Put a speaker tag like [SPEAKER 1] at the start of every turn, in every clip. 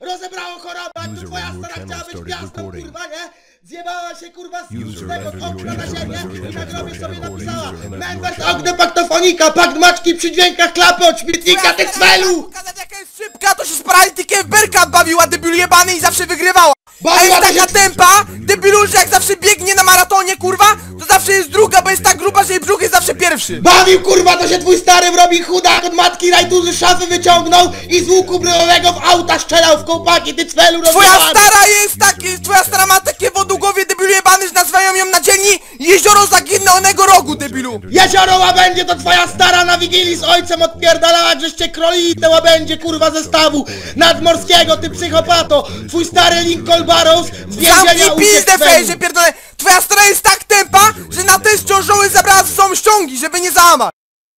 [SPEAKER 1] Rozebrało choroba, tu
[SPEAKER 2] User
[SPEAKER 1] twoja stara
[SPEAKER 2] channel
[SPEAKER 1] chciała być gwiazdą,
[SPEAKER 2] recording.
[SPEAKER 1] kurwa, nie? Zjebała się, kurwa, z tego okna na ziemię i na grobie sobie napisała
[SPEAKER 2] channel.
[SPEAKER 1] ognia paktofonika, pakt maczki przy dźwiękach klapy od śmietnika, ty cwelu!
[SPEAKER 3] pokazać jaka jest szybka, to się z paralitykiem w Berkat bawiła, debilu jebany i zawsze wygrywała. A jest taka tempa, debilu, że jak zawsze biegnie na maratonie, kurwa, to zawsze jest druga, bo jest tak gruba, że jej brzuch pierwszy.
[SPEAKER 1] Bawił, kurwa, to się twój stary robi chudak od matki rajtuzy szafy wyciągnął i z łuku brylowego w auta strzelał w kołpaki, ty cwelu
[SPEAKER 3] Twoja
[SPEAKER 1] rozjebany!
[SPEAKER 3] stara jest taki, twoja stara ma takie wodółowie, debilu jebany, że nazywają ją na dzielni Jezioro Zaginionego Rogu, debilu.
[SPEAKER 1] Jezioro łabędzie to twoja stara na Wigilii z ojcem odpierdalała, żeście kroli te łabędzie kurwa zestawu nadmorskiego, ty psychopato! Twój stary Lincoln Barrows z więzienia
[SPEAKER 3] Zamknij
[SPEAKER 1] uciekł
[SPEAKER 3] pizdę,
[SPEAKER 1] cwelu.
[SPEAKER 3] fejże, pierdolę. Twoja stara jest tak tempa, załamać.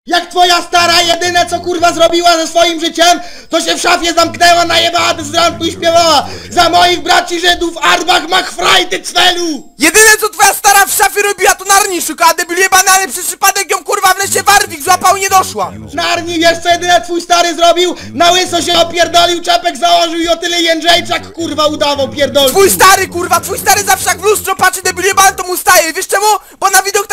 [SPEAKER 1] Jak twoja stara jedyne co kurwa zrobiła ze swoim życiem, to się w szafie zamknęła, najebała z ranku i śpiewała Za moich braci Żydów Arbach Machfraj, ty cwelu!
[SPEAKER 3] Jedyne co twoja stara w szafie robiła to narni szukała, debil jebany, ale przez przypadek ją kurwa w lesie Warwik złapał i nie doszła.
[SPEAKER 1] Narni, wiesz co jedyne twój stary zrobił? Na łyso się opierdolił, czepek założył i o tyle Jędrzejczak kurwa udawał pierdolcu.
[SPEAKER 3] Twój stary kurwa, twój stary zawsze jak w lustro patrzy debil jebany to mu staje, wiesz czemu? Bo na widok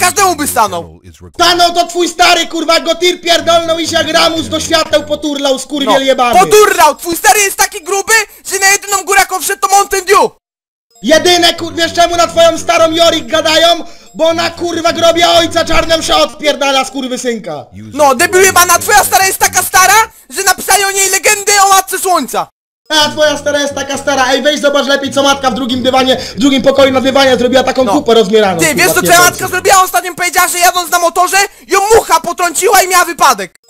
[SPEAKER 3] każdemu by stanął.
[SPEAKER 1] Stanął to twój stary kurwa, go tir pierdolnął i się jak ramus do świateł poturlał, skurwiel
[SPEAKER 3] No,
[SPEAKER 1] jebany.
[SPEAKER 3] podurlał, twój stary jest taki gruby, że na jedyną górę jaką wszedł to Mountain Dew.
[SPEAKER 1] Jedyne kur... wiesz czemu na twoją starą Jorik gadają? Bo ona kurwa grobia ojca czarnym się odpierdala skurwysynka.
[SPEAKER 2] User
[SPEAKER 3] No, debil jebana, twoja stara jest taka stara, że napisali o niej legendy o Matce Słońca.
[SPEAKER 1] A twoja stara jest taka stara, ej weź zobacz lepiej co matka w drugim dywanie, w drugim pokoju na dywanie zrobiła taką
[SPEAKER 3] No.
[SPEAKER 1] kupę rozmieraną.
[SPEAKER 3] Ty, wiesz co twoja matka zrobiła? Ostatnio powiedziała, że jadąc na motorze, ją mucha potrąciła i miała wypadek.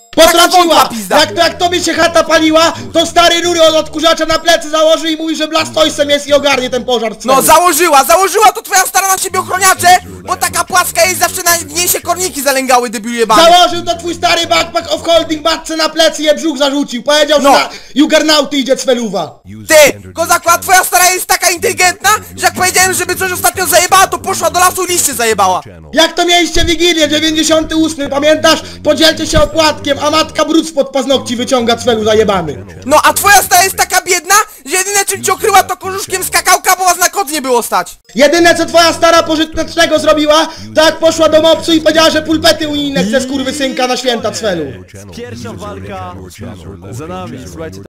[SPEAKER 3] Pizda.
[SPEAKER 1] Jak, to, jak tobie się chata paliła, to stary rury od odkurzacza na plecy założy i mówi, że blastojsem jest i ogarnie ten pożar w
[SPEAKER 3] No, założyła, założyła to twoja stara na ciebie ochroniacze, bo taka płaska jest zawsze na niej się korniki zalęgały, debil jebany.
[SPEAKER 1] Założył to twój stary backpack of holding matce na plecy je brzuch zarzucił. Powiedział,
[SPEAKER 3] No.
[SPEAKER 1] że na Juggernauty idzie cweluwa.
[SPEAKER 3] Ty,
[SPEAKER 2] entered your
[SPEAKER 3] kozaku, a twoja stara jest taka inteligentna, że jak powiedziałem, żeby coś ostatnio zajebała, to poszła do lasu i liście zajebała.
[SPEAKER 1] Jak to mieliście Wigilię, 98, pamiętasz? Podzielcie się opłatkiem, a matka brud spod paznokci wyciąga cwelu zajebany.
[SPEAKER 3] No, a twoja stara jest taka biedna, że jedyne czym cię okryła to korzuszkiem z kakałka, bo was na kot nie było stać.
[SPEAKER 1] Jedyne co twoja stara pożytecznego zrobiła, to jak poszła do mopsu i powiedziała, że pulpety unijne chce skurwysynka na święta cwelu.
[SPEAKER 2] User
[SPEAKER 4] walka za nami, słuchajcie.